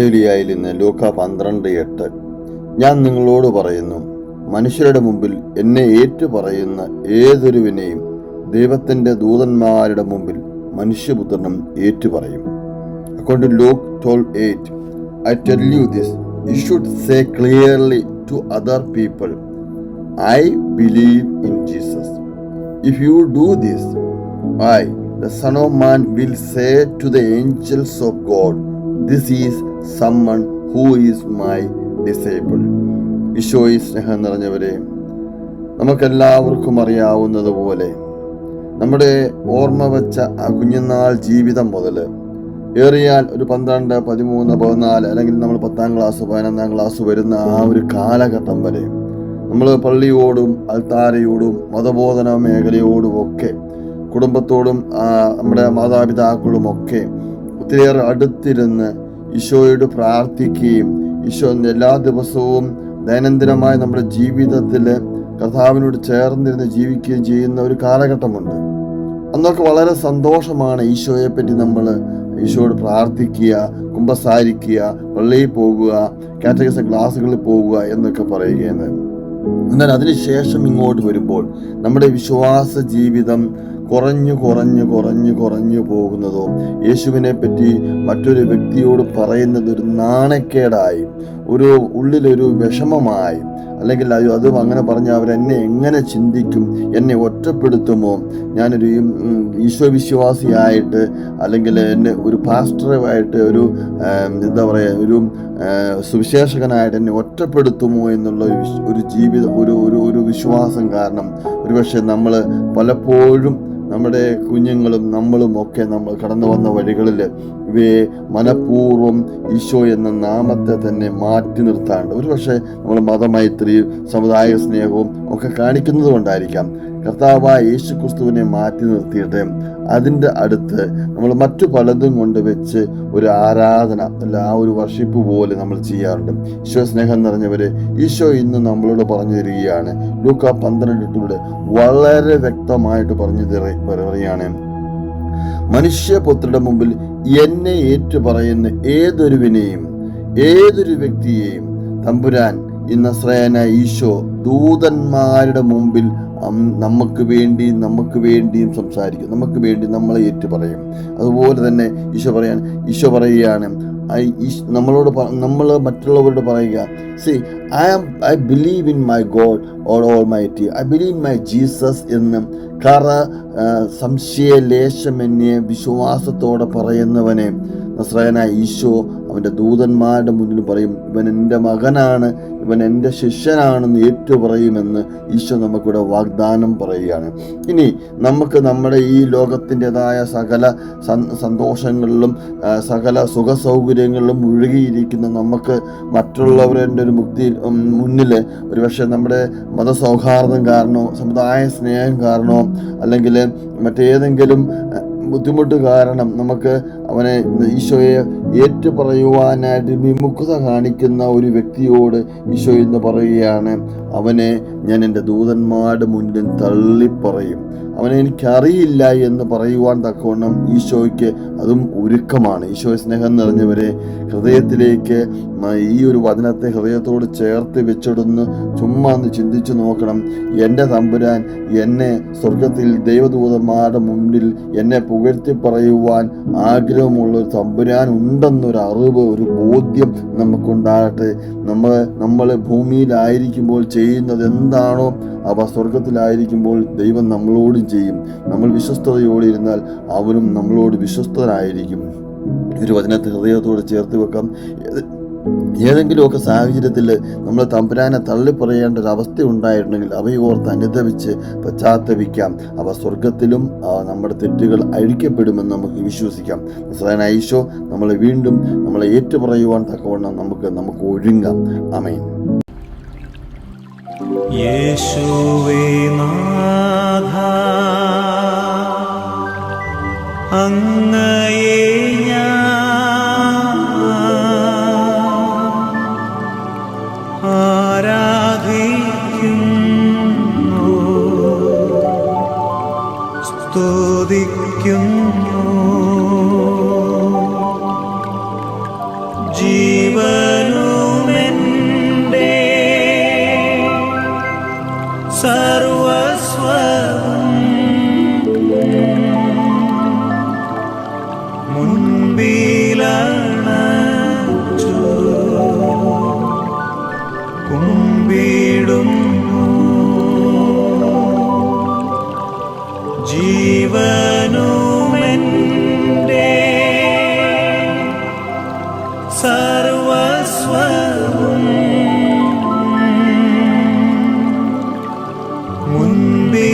എവങ്കലിയായിൽ നിന്ന് ലൂക്ക പന്ത്രണ്ട് എട്ട്. ഞാൻ നിങ്ങളോട് പറയുന്നു മനുഷ്യരുടെ മുമ്പിൽ എന്നെ ഏറ്റു പറയുന്ന ഏതൊരുവിനെയും ദൈവത്തിന്റെ ദൂതന്മാരുടെ മുമ്പിൽ മനുഷ്യപുത്രനും ഏറ്റുപറയും. According to Luke twelve eight I tell you this you should say clearly to other people I believe in Jesus if you do this I the son of Man, will say to the angels of God, This is someone who is my disciple ഈശോയി സ്നേഹം നിറഞ്ഞവരെ നമുക്കെല്ലാവർക്കും അറിയാവുന്നതുപോലെ നമ്മുടെ ഓർമ്മ വച്ച ആ കുഞ്ഞുനാൾ ജീവിതം മുതൽ ഏറിയാൽ ഒരു പന്ത്രണ്ട് പതിമൂന്ന് പതിനാല് അല്ലെങ്കിൽ നമ്മൾ പത്താം ക്ലാസ് പതിനൊന്നാം ക്ലാസ് വരുന്ന ആ ഒരു കാലഘട്ടം വരെ നമ്മൾ പള്ളിയോടും അൽത്താരയോടും മതബോധന മേഖലയോടും ഒക്കെ കുടുംബത്തോടും നമ്മുടെ മാതാപിതാക്കളുമൊക്കെ ഒത്തിരിയേറെ അടുത്തിരുന്ന് ഈശോയോട് പ്രാർത്ഥിക്കുകയും ഈശോ എല്ലാ ദിവസവും ദൈനംദിനമായി നമ്മുടെ ജീവിതത്തിൽ കർത്താവിനോട് ചേർന്നിരുന്ന് ജീവിക്കുകയും ചെയ്യുന്ന ഒരു കാലഘട്ടമുണ്ട്. അന്നൊക്കെ വളരെ സന്തോഷമാണ് ഈശോയെ പറ്റി നമ്മൾ ഈശോയോട് പ്രാർത്ഥിക്കുക കുമ്പസാരിക്കുക പള്ളിയിൽ പോകുക കാറ്റഗസ ക്ലാസ്സുകളിൽ പോകുക എന്നൊക്കെ പറയുകയാണ്. എന്നാൽ അതിനുശേഷം ഇങ്ങോട്ട് വരുമ്പോൾ നമ്മുടെ വിശ്വാസ ജീവിതം കുറഞ്ഞു കുറഞ്ഞു കുറഞ്ഞു കുറഞ്ഞു പോകുന്നതോ യേശുവിനെ പറ്റി മറ്റൊരു വ്യക്തിയോട് പറയുന്നത് ഒരു നാണക്കേടായി ഒരു ഉള്ളിലൊരു വിഷമമായി അല്ലെങ്കിൽ അത് അതും അങ്ങനെ പറഞ്ഞാൽ അവരെന്നെ എങ്ങനെ ചിന്തിക്കും എന്നെ ഒറ്റപ്പെടുത്തുമോ ഞാനൊരു ഈശ്വവിശ്വാസിയായിട്ട് ഈശോ വിശ്വാസിയായിട്ട് അല്ലെങ്കിൽ എന്നെ ഒരു പാസ്റ്ററായിട്ട് ഒരു എന്താ പറയുക ഒരു സുവിശേഷകനായിട്ട് എന്നെ ഒറ്റപ്പെടുത്തുമോ എന്നുള്ള ഒരു ജീവിതം ഒരു ഒരു വിശ്വാസം കാരണം ഒരുപക്ഷെ നമ്മൾ പലപ്പോഴും നമ്മുടെ കുഞ്ഞുങ്ങളും നമ്മളും ഒക്കെ നമ്മൾ കടന്നു വന്ന വഴികളിൽ ഇവയെ മനഃപൂർവം ഈശോ എന്ന നാമത്തെ തന്നെ മാറ്റി നിർത്താണ്ട് ഒരുപക്ഷെ നമ്മൾ മതമൈത്രിയും സമുദായ സ്നേഹവും ഒക്കെ കാണിക്കുന്നത് കൊണ്ടായിരിക്കാം. കർത്താവായ യേശു ക്രിസ്തുവിനെ മാറ്റി നിർത്തിയിട്ട് അതിന്റെ അടുത്ത് നമ്മൾ മറ്റു പലതും കൊണ്ട് വെച്ച് ഒരു ആരാധന അല്ല ആ ഒരു വർഷിപ്പ് പോലെ നമ്മൾ ചെയ്യാറുണ്ട്. ഈശോ സ്നേഹം നിറഞ്ഞവർ ഈശോ ഇന്ന് നമ്മളോട് പറഞ്ഞു തരികയാണ്. ലൂക്ക പന്ത്രണ്ടിട്ടൂടെ വളരെ വ്യക്തമായിട്ട് പറഞ്ഞു പറയുകയാണ്. മനുഷ്യപുത്രയുടെ മുമ്പിൽ എന്നെ ഏറ്റുപറയുന്ന ഏതൊരുവിനെയും ഏതൊരു വ്യക്തിയെയും തമ്പുരാൻ നസ്രയന ഈശോ ദൂതന്മാരുടെ മുമ്പിൽ നമുക്ക് വേണ്ടി നമുക്ക് വേണ്ടിയും സംസാരിക്കും. നമുക്ക് വേണ്ടി നമ്മളെ ഏറ്റു പറയും. അതുപോലെ തന്നെ ഈശോ പറയാൻ ഈശോ പറയുകയാണ് ഐ നമ്മളോട് നമ്മൾ മറ്റുള്ളവരോട് പറയുക see I am I believe in my God or all my T I believe in my Jesus എന്ന് കറ ആ, സംശയ ലേശമെന്നെ വിശ്വാസത്തോടെ പറയുന്നവനെ നസ്രയനായ ഈശോ അവന്റെ ദൂതന്മാരുടെ മുന്നിൽ പറയും ഇവൻ എന്റെ മകനാണ് ഇവൻ എന്റെ ശിഷ്യനാണെന്ന് ഏറ്റു പറയുമെന്ന് ഈശോ നമുക്കിവിടെ വാഗ്ദാനം പറയുകയാണ്. ഇനി നമുക്ക് നമ്മുടെ ഈ ലോകത്തിന്റെതായ സകല സന്തോഷങ്ങളിലും സകല സുഖ സൗകര്യങ്ങളിലും മുഴുകിയിരിക്കുന്ന നമുക്ക് മറ്റുള്ളവരുടെ ഒരു മുക്തി മുന്നിൽ ഒരുപക്ഷെ നമ്മുടെ മതസൗഹാർദ്ദം കാരണമോ സമുദായ സ്നേഹം കാരണമോ അല്ലെങ്കിൽ മറ്റേതെങ്കിലും ബുദ്ധിമുട്ട് കാരണം നമുക്ക് അവനെ ഈശോയെ ഏറ്റുപറയുവാനായിട്ട് വിമുഖത കാണിക്കുന്ന ഒരു വ്യക്തിയോട് ഈശോ എന്ന് പറയുകയാണ് അവനെ ഞാൻ എന്റെ ദൂതന്മാരുടെ മുന്നിൽ തള്ളിപ്പറയും. അവനെ എനിക്കറിയില്ല എന്ന് പറയുവാൻ തക്കവണ്ണം ഈശോയ്ക്ക് അതും ഒരുക്കമാണ്. ഈശോ സ്നേഹം നിറഞ്ഞവരെ ഹൃദയത്തിലേക്ക് ഈ ഒരു വചനത്തെ ഹൃദയത്തോട് ചേർത്ത് വെച്ചിടുന്ന്. ചുമ്മാ ഒന്ന് ചിന്തിച്ചു നോക്കണം. എന്റെ തമ്പുരാൻ എന്നെ സ്വർഗത്തിൽ ദൈവദൂതന്മാരുടെ മുന്നിൽ എന്നെ പുകഴ്ത്തി പറയുവാൻ ആഗ്രഹമുള്ള ഒരു തമ്പുരാൻ ഉണ്ടെന്നൊരു അറിവ് ഒരു ബോധ്യം നമുക്കുണ്ടാകട്ടെ. നമ്മൾ നമ്മൾ ഭൂമിയിലായിരിക്കുമ്പോൾ ചെയ്യുന്നത് എന്താണോ അവ സ്വർഗത്തിലായിരിക്കുമ്പോൾ ദൈവം നമ്മളോടും ചെയ്യും. നമ്മൾ വിശ്വസ്തയോടെ ഇരുന്നാൽ അവനും നമ്മളോട് വിശ്വസ്തനായിരിക്കും ഒരു വചനത്തെ ഹൃദയത്തോട് ചേർത്ത് വെക്കാം. ഏതെങ്കിലുമൊക്കെ സാഹചര്യത്തിൽ നമ്മൾ തമ്പുരാനെ തള്ളിപ്പറയേണ്ട ഒരു അവസ്ഥ ഉണ്ടായിട്ടുണ്ടെങ്കിൽ അവയോർത്ത് അനുദവിച്ച് പശ്ചാത്തപിക്കാം. അവ സ്വർഗത്തിലും നമ്മുടെ തെറ്റുകൾ അഴിക്കപ്പെടുമെന്ന് നമുക്ക് വിശ്വസിക്കാം. നസ്രായന ഐശോ നമ്മളെ വീണ്ടും നമ്മളെ ഏറ്റുപറയുവാൻ തക്കവണ്ണം നമുക്ക് നമുക്ക് ഒഴുങ്ങാം അമേൻ യേശുവേ നാഥ ചോദിക്കുന്നു ജീവനുമെന്റെ സർവസ്വം മുൻപേ ജീവനുമെന്റെ സർവസ്വവും മുൻപേ